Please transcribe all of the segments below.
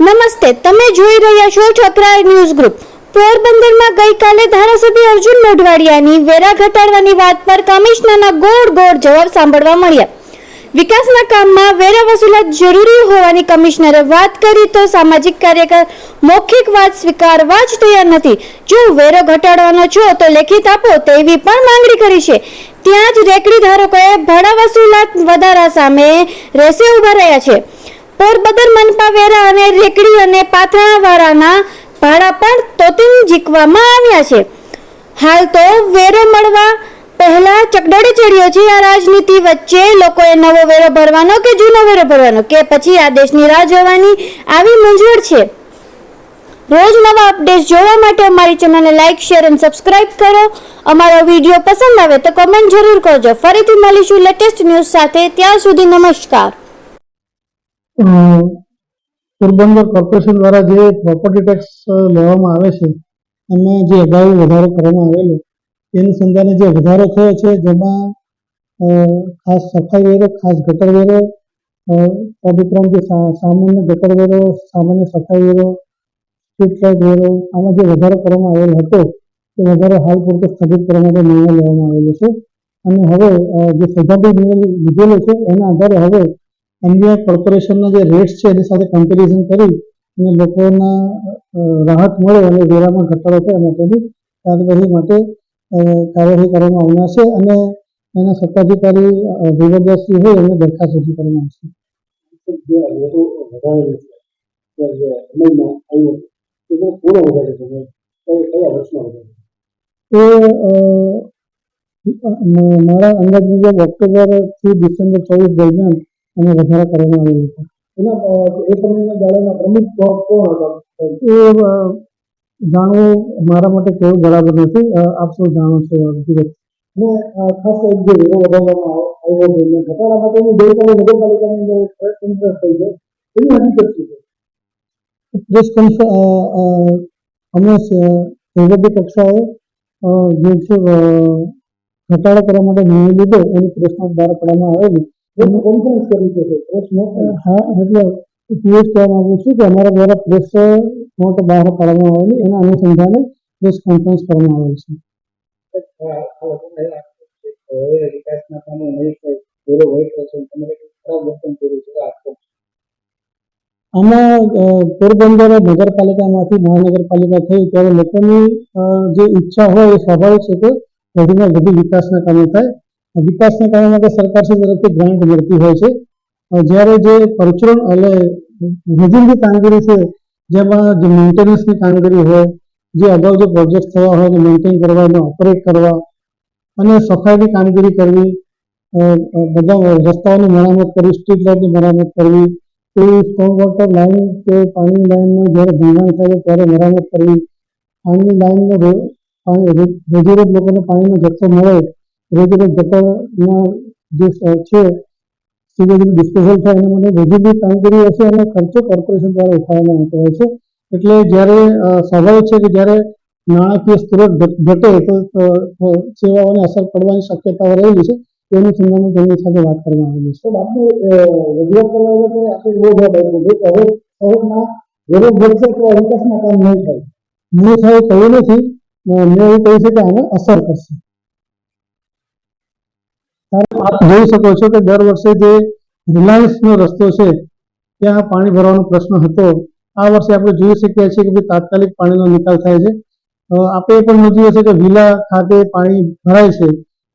નમસ્તે, તમે જોઈ રહ્યા છો ઠકરાર ન્યૂઝ ગ્રુપ. પોરબંદરમાં ગઈકાલે ધારાસભ્ય અર્જુન મોઢવાડિયાની વેરા ઘટાડવાની વાત પર કમિશનરના ગોળ ગોળ જવાબ સાંભળવા મળ્યા. વિકાસના કામમાં વેરા વસૂલાત જરૂરી હોવાની કમિશનરે વાત કરી તો સામાજિક કાર્યકર મૌખિક વાત સ્વીકારવા જ તૈયાર નથી. જો વેરો ઘટાડવાનો છો તો લેખિત આપો તેવી પણ માંગણી કરી છે. ત્યાં જ રેકડી ધારકોએ ભાડા વસૂલાત વધારા સામે રેસે ઊભા રહ્યા છે. પોરબંદર મનપા વેરા અને રેકડી અને પાથરાવાળાના ભાડા પણ તોતિંગ ઝીકવામાં આવ્યા છે. હાલ તો વેરો મળવા પહેલા ચકડોળે ચડ્યો છે. આ રાજનીતિ વચ્ચે લોકોએ નવો વેરો ભરવાનો કે જૂનો વેરો ભરવાનો? કે પછી આદેશની રાહ જોવાની આવી મૂંઝવણ છે? રોજ નવા અપડેટ્સ જોવા માટે અમારી ચેનલને લાઈક, શેર અને સબસ્ક્રાઇબ કરો. અમારો વીડિયો પસંદ આવે તો કમેન્ટ જરૂર કરજો. ફરીથી મળીશું લેટેસ્ટ ન્યૂઝ સાથે. ત્યાં સુધી નમસ્કાર. પોરબંદર કોર્પોરેશન દ્વારા જે પ્રોપર્ટી ટેક્સ લેવામાં આવે છે એમાં જે અગાઉ વધારો કરવામાં આવેલો, એની અનુસંધાને જે વધારો થયો છે, જેમાં ખાસ સફાઈ વેરો, ખાસ ગટર વેરો તદુપરાંત જે સામાન્ય ગટર વેરો, સામાન્ય સફાઈ વેરો સ્ટ્રીટ લાઇટ વેરો, આમાં જે વધારો કરવામાં આવેલો હતો, એ વધારો હાલ પૂરતો સ્થગિત કરવા માટે નિર્ણય લેવામાં આવેલો છે. અને હવે જે સૈદ્ધાંતિક નિર્ણય લીધેલો છે, એના આધારે હવે અન્ય કોર્પોરેશનના જે રેટ્સ છે એની સાથે કમ્પેરિઝન કરી અને લોકોના રાહત મળે અને વેરામાં ઘટાડો થાય માટેની કાર્યવાહી માટે કાર્યવાહી કરવામાં આવનાર અને એના સત્તાધિકારી અ, હોય એમને દરખાસ્ત રજૂ કરવામાં આવશે. એ મારા અંદાજ મુજબ ઓક્ટોબરથી ડિસેમ્બર ચોવીસ દરમિયાન અને વધારો કરવામાં આવ્યો છે. એના એ સમયના ગાળાના પ્રમુખ કોણ હતા? એ જાણવું મારા માટે કોઈ બરાબર નથી. આપ સૌ જાણો છો વિગત અને ખાસ એક જે વેરો વધારવામાં આવ- આવ્યો હતો ઘટાડા માટેની ગઈકાલે નગરપાલિકાની અંદર પ્રેસ કોન્ફરન્સ થઈ છે. એની હકીકત શું છે? પ્રેસ કોન્ફરન્સ અમે વહીવટી કક્ષાએ જે છે ઘટાડો કરવા માટે નિર્ણય લીધો એની પ્રેસ નોટ બહાર પાડવામાં આવેલી. કોન્ફરન્સ કરી છે અમારા દ્વારા પ્રેસ નોટ બહાર પાડવામાં આવેલી, એના અનુસંધાને પ્રેસ કોન્ફરન્સ કરવામાં આવેલ છે. આમાં પોરબંદર નગરપાલિકામાંથી મહાનગરપાલિકા થઈ ત્યારે લોકોની જે ઈચ્છા હોય એ સ્વાભાવિક છે કે વધુમાં વધુ વિકાસના કામો થાય વિકાસના કામો માટે સરકારશ્રી તરફથી ગ્રાન્ટ મળતી હોય છે. જ્યારે જે પરચુરણ એટલે રોજિંદી કામગીરી છે, જેમાં જે મેન્ટેનન્સની કામગીરી હોય, જે અગાઉ જે પ્રોજેક્ટ થયા હોય, એને મેન્ટેન કરવા, એને ઓપરેટ કરવા અને સફાઈની કામગીરી કરવી બધા રસ્તાઓની મરામત કરવી સ્ટ્રીટ લાઇટની મરામત કરવી, એ સ્ટોમ વોટર લાઈન કે પાણીની લાઇનમાં જ્યારે ભંગાણ થાય ત્યારે મરામત કરવી. પાણીની લાઇનનો પાણી રોજ- લોકોને પાણીનો જથ્થો મળે રોજેરોજ ગટરના જે છે સીવેજનું ડિસ્પોઝલ થાય એના માટે રોજિંદી કામગીરી હશે અને ખર્ચો કોર્પોરેશન દ્વારા ઉઠાવવામાં આવતો હોય છે. એટલે જ્યારે સ્વાભાવિક છે કે જ્યારે નાણાકીય સ્ત્રોત ઘટે તો સેવાઓને અસર પડવાની શક્યતાઓ રહેલી છે. તેની સંદર્ભમાં તેમની સાથે વાત કરવામાં આવેલી છે. અ, રજૂઆત કરવા માટે આપણે એવો જવાબ આપ્યો છે. કે હવે શહેરમાં વેરો વધશે તો વિકાસના કામ નહીં થાય. નહીં થાય કહ્યું નથી. મેં એવું કહ્યું છે કે આને અસર કરશે આપ જોઈ શકો છો કે દર વર્ષે જે રિલાયન્સનો રસ્તો છે, ત્યાં પાણી ભરવાનો પ્રશ્ન હતો. આ વર્ષે આપણે જોઈ શકીએ છીએ કે ભાઈ તાત્કાલિક પાણીનો નિકાલ થાય છે. આપણે એ પણ નોંધ્યું હશે કે વિલા ખાતે પાણી ભરાય છે.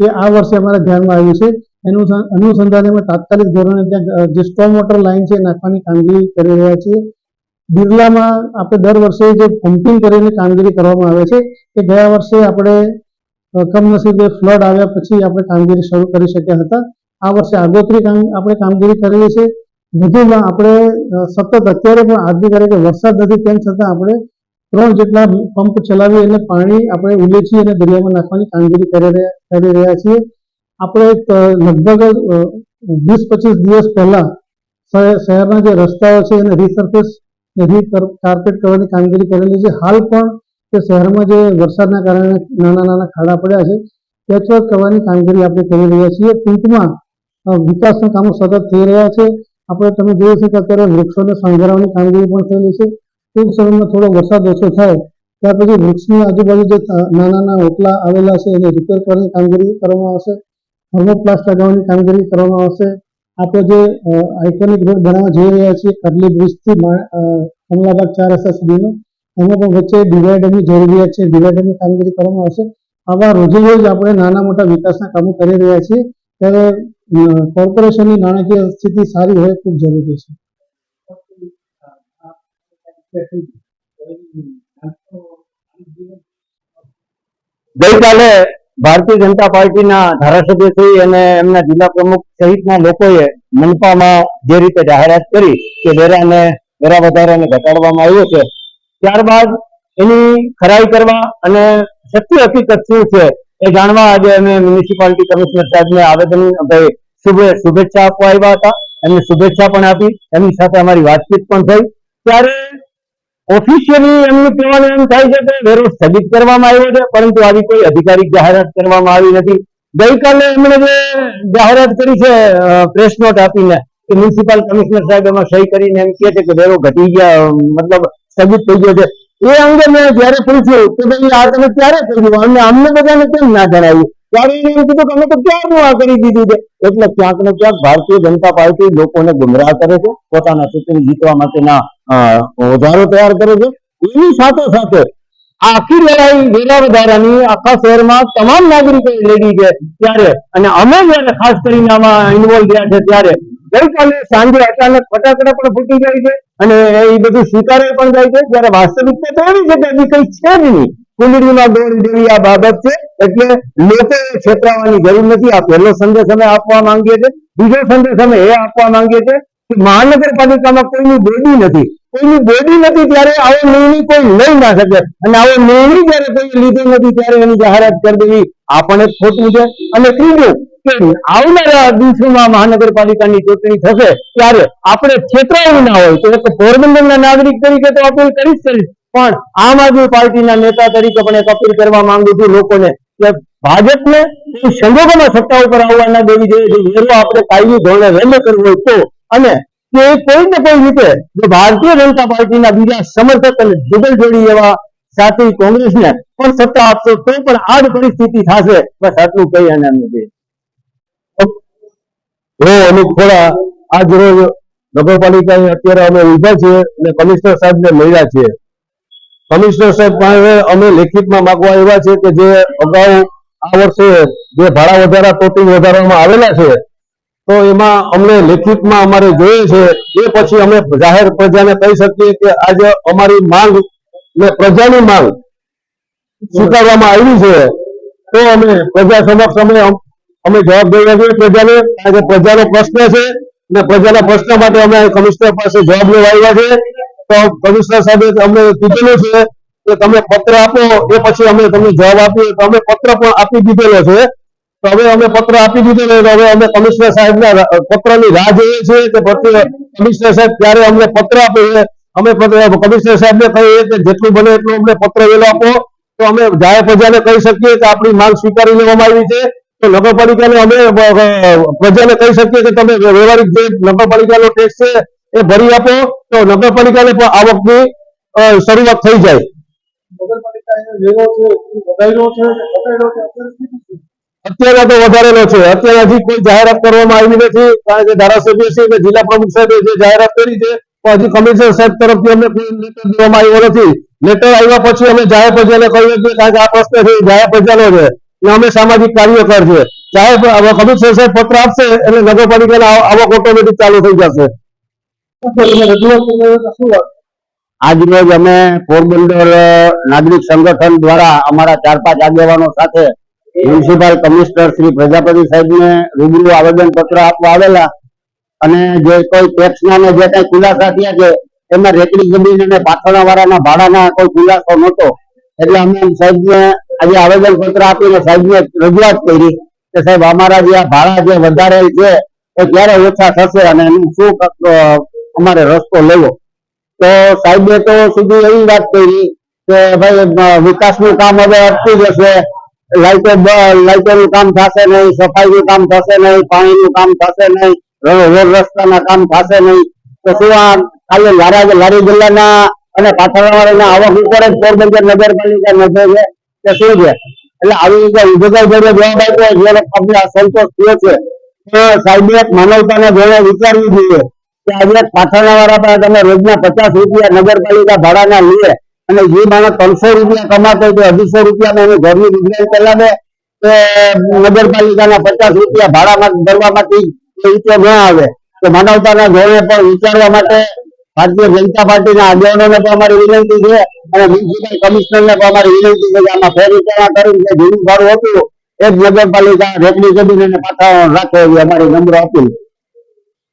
એ આ વર્ષે અમારા ધ્યાનમાં આવ્યું છે. એનું અનુસંધાને અમે તાત્કાલિક ધોરણે ત્યાં જે સ્ટોમ વોટર લાઈન છે નાખવાની કામગીરી કરી રહ્યા છીએ. બિરલામાં આપણે દર વર્ષે જે પમ્પિંગ કરીને કામગીરી કરવામાં આવે છે, એ ગયા વર્ષે આપણે કમનસીબે ફ્લડ આવ્યા પછી આપણે કામગીરી શરૂ કરી શક્યા હતા. આ વર્ષે આગોતરી કામ, આપણે કામગીરી કરીએ છીએ વધુમાં આપણે સતત અત્યારે પણ આજની તારીખે વરસાદ નથી, તેમ છતાં આપણે ત્રણ જેટલા પંપ ચલાવી અને પાણી આપણે ઉલેચી અને દરિયામાં નાખવાની કામગીરી કરી રહ્યા છીએ. આપણે લગભગ વીસ પચીસ દિવસ પહેલા શહેર- શહેરના જે રસ્તાઓ છે એને રીસર્ફેસ રી કાર્પેટ કરવાની કામગીરી કરેલી છે. હાલ પણ તે શહેરમાં જે વરસાદના કારણે નાના નાના ખાડા પડ્યા છે પેચવર્ક કરવાની કામગીરી આપણે કરી રહ્યા છીએ. ટૂંકમાં વિકાસના કામો સતત થઈ રહ્યા છે. આપણે તમે જોયું છે કે અત્યારે વૃક્ષોને શણગારવાની કામગીરી પણ થયેલી છે. ટૂંક સમયમાં થોડો વરસાદ ઓછો થાય, ત્યાર પછી વૃક્ષની આજુબાજુ જે નાના નાના ઓટલા આવેલા છે, એને રિપેર કરવાની કામગીરી કરવામાં આવશે. થર્મોપ્લાસ્ટ લગાવવાની કામગીરી કરવામાં આવશે. આપણે જે આઇકોનિક રોડ બનાવવા જઈ રહ્યા છીએ કરલી બ્રિજથી કમલાબાગ ચાર રસ્તા સુધીનો એમાં પણ વચ્ચે ડિવાઈડરની જરૂરિયાત છે. ડિવાઈડરની કામગીરી કરવામાં આવશે. આવા રોજે રોજ આપણે નાના મોટા વિકાસના કામો કરી રહ્યા છીએ. ત્યારે કોર્પોરેશનની નાણાકીય સ્થિતિ સારી હોય ખૂબ જરૂરી છે. ગઈકાલે ભારતીય જનતા પાર્ટીના ધારાસભ્યશ્રી અને એમના જિલ્લા પ્રમુખ સહિતના લોકોએ મનપામાં જે રીતે જાહેરાત કરી કે વેરાને, વેરા વધારાને ઘટાડવામાં આવ્યો છે ત્યારબાદ એની ખરાઈ કરવા અને સત્ય હકીકત શું છે એ જાણવા આજે અમે મ્યુનિસિપાલિટી કમિશનર સાહેબને આવેદન, ભાઈ, શુભે, શુભેચ્છા આપવા આવ્યા હતા. એમને શુભેચ્છા પણ આપી. એમની સાથે અમારી વાતચીત પણ થઈ. ત્યારે ઓફિશિયલી એમનું કહેવાનું એમ થાય છે કે વેરો સ્થગિત કરવામાં આવ્યો છે, પરંતુ આવી કોઈ અધિકારિક જાહેરાત કરવામાં આવી નથી. ગઈકાલે એમણે જે જાહેરાત કરી છે પ્રેસ નોટ આપીને, કે મ્યુનિસિપલ કમિશનર સાહેબ એમાં સહી કરીને એમ કહે છે કે વેરો ઘટી ગયા મતલબ સ્થગિત થઈ ગયો છે. એ અંગે મેં જયારે પૂછ્યું કે ભાઈ, આ તમે ક્યારે કર્યું? અમને અમને બધાને કેમ ના જણાવ્યું? ત્યારે એને એમ કીધું કે અમે તો ક્યારનું આ કરી દીધું છે? એટલે ક્યાંક ને ક્યાંક ભારતીય જનતા પાર્ટી લોકોને ગુમરાહ કરે છે, પોતાના ચૂંટણી જીતવા માટેના ઓજારો તૈયાર કરે છે. એની સાથે સાથે આખી લડાઈ વેરા વધારાની આખા શહેરમાં તમામ નાગરિકોએ લડી છે ત્યારે. અને અમે જયારે ખાસ કરીને આમાં ઇન્વોલ્વ થયા છે ત્યારે ગઈકાલે સાંજે અચાનક ફટાકડા પણ ફૂટી જાય છે અને એ બધું સ્વીકારાય પણ જાય છે. જયારે વાસ્તવિકતા તો એવી છે કે હજી કઈ છે જ નહીં. કુંડળીમાં દોર જેવી આ બાબત છે. એટલે લોકો છેતરાવાની જરૂર નથી. આ પહેલો સંદેશ અમે આપવા માંગીએ છીએ. બીજો સંદેશ અમે એ આપવા માંગીએ છીએ કે મહાનગરપાલિકામાં કોઈની બોડી નથી. કોઈની બોડી નથી ત્યારે આવો નિર્ણય કોઈ લઈ ના શકે. અને આવો નિર્ણય જયારે કોઈ લીધો નથી ત્યારે એની જાહેરાત કરી દેવી આ પણ એક ખોટું છે. અને ત્રીજું આવનારા દિવસોમાં મહાનગરપાલિકાની ચૂંટણી થશે, ત્યારે આપણે છેતરાયું ના હોય. તો પોરબંદરના નાગરિક તરીકે તો અપીલ કરી જ પણ આમ આદમી પાર્ટીના નેતા તરીકે પણ એક અપીલ કરવા માંગુ છું લોકોને કે ભાજપને સંજોગોમાં સત્તા ઉપર આવવા ના દેવી જોઈએ વેરો આપણે કાયમી ધોરણે રદ કરવો હોય તો. અને કે કોઈ ને કોઈ રીતે જો ભારતીય જનતા પાર્ટીના બીજા સમર્થક અને જુગલ જોડી એવા સાથી કોંગ્રેસને પણ સત્તા આપશો તો પણ આ જ પરિસ્થિતિ થશે. બસ આટલું કહી અને હું અનુપ ખોડા આજ રોજ નગરપાલિકા અત્યારે અમે ઊભા છીએ અને કમિશનર સાહેબને મળ્યા છીએ. કમિશનર સાહેબ પાસે અમે લેખિતમાં માંગવા એવા છે કે જે અગાઉ આ વર્ષે જે ભાડા વધારા ટોટિંગ વધારવામાં આવેલા છે, તો એમાં અમને લેખિતમાં અમારે જોઈએ છે, એ પછી અમે જાહેર પ્રજાને કહી શકીએ કે આજે અમારી માંગ ને પ્રજાની માંગ સ્વીકારવામાં આવી છે, તો અમે પ્રજા સમક્ષ અમે અમે જવાબ દેવા જોઈએ પ્રજાને, કારણ પ્રજાનો પ્રશ્ન છે અને પ્રજાના પ્રશ્ન માટે અમે કમિશનર પાસે જવાબ લેવા આવ્યા છે તો કમિશનર સાહેબે અમને કીધેલું છે કે તમે પત્ર આપો, એ પછી અમે તમને જવાબ આપીએ. તો અમે પત્ર પણ આપી દીધેલો છે. તો હવે અમે પત્ર આપી દીધેલો તો હવે અમે કમિશનર સાહેબના પત્રની રાહ જોઈએ છીએ કે કમિશનર સાહેબ ક્યારે અમને પત્ર આપે છે. અમે કમિશનર સાહેબને કહીએ કે જેટલું બને એટલું અમને પત્ર વહેલો આપો. તો અમે જાહેર પ્રજાને કહી શકીએ કે આપણી માંગ સ્વીકારી લેવામાં આવી છે. તો નગરપાલિકાને અમે પ્રજાને કહી શકીએ કે તમે વ્યવહારિક જે નગરપાલિકાનો ટેક્સ છે એ ભરી આપો તો નગરપાલિકાને પણ આવકની શરૂઆત થઈ જાય. અત્યારે તો વધારેલો છે. અત્યારે હજી કોઈ જાહેરાત કરવામાં આવી નથી. કારણ કે ધારાસભ્ય છે કે જિલ્લા પ્રમુખ સાહેબે જે જાહેરાત કરી છે પણ હજી કમિશનર સાહેબ તરફથી અમને કોઈ લેટર દેવામાં આવ્યો નથી. લેટર આવ્યા પછી અમે જાહેર પ્રજાને કહીએ છીએ કારણ કે આ પ્રશ્ન છે જાહેર પ્રજાનો છે. ને અમે સામાજિક કાર્યકર છે પ્ર- હવે કમિશનર સાહેબ પત્ર આપશે એટલે નગરપાલિકાના આવક ઓટોમેટિક ચાલુ થઈ જશે. તમે રજૂઆત કરી હોય તો શું વાત? આજ રોજ અમે પોરબંદર નાગરિક સંગઠન દ્વારા અમારા ચાર પાંચ આગેવાનો સાથે મ્યુનિસિપલ કમિશનર શ્રી પ્રજાપતિ સાહેબને રૂબરૂ આવેદન પત્ર આપવા આવેલા અને જે કોઈ ટેક્સના જે કઈ ખુલાસા થયા છે એમાં રેકડી જમીન અને પાથરણા વાળાના ભાડાના કોઈ ખુલાસો નહોતો. એટલે અમે સાહેબને આજે આવેદન પત્ર આપીને સાહેબને રજૂઆત કરી કે સાહેબ, અમારા જે આ ભાડા જે વધારેલ છે, એ ક્યારે ઓછા થશે અને એનું શું અમારે રસ્તો લેવો? તો સાહેબે તો સુધી એવી વાત કરી કે ભાઈ વિકાસનું કામ હવે અટકી જશે. લાઇટો લાઈટોનું કામ થશે નહીં, સફાઈનું કામ થશે નહીં, પાણીનું કામ થશે નહીં રોડ રસ્તાના કામ થશે નહીં. તો શું આ ખાલી લારા, લારી જિલ્લાના અને પાથરવાળાના આવક ઉપર જ પોરબંદર નગરપાલિકા નજર છે? કે શું છે? એટલે આવી રીતે ઉદ્યોગ જોડે જવાબ આપ્યો જયારે આપણે સંતોષ થયો છે, તો એક માનવતાના ધોરણે વિચારવું જોઈએ કે આજે પાછળના વાળા પાસે તમે રોજના પચાસ રૂપિયા નગરપાલિકા ભાડાના લઈએ અને જે માણસ ત્રણસો રૂપિયા કમાતો હોય તો અઢીસો રૂપિયામાં એનું ઘરનું પહેલા દે તો નગરપાલિકાના પચાસ રૂપિયા ભાડામાં ભરવામાંથી માટે રીતે ન આવે. તો માનવતાના ધોરણે પણ વિચારવા માટે ભારતીય જનતા પાર્ટીના આગેવાનોને પણ અમારી વિનંતી છે અને મ્યુનિસિપલ કમિશનર ને અમારી વિનંતી છે કે આમાં ફેરવિચારણા કરીને જે જૂનું ભાડું હતું એ જ નગરપાલિકા રેકડી જમીન અને પાછા રાખે એવી અમારી નમ્ર અપીલ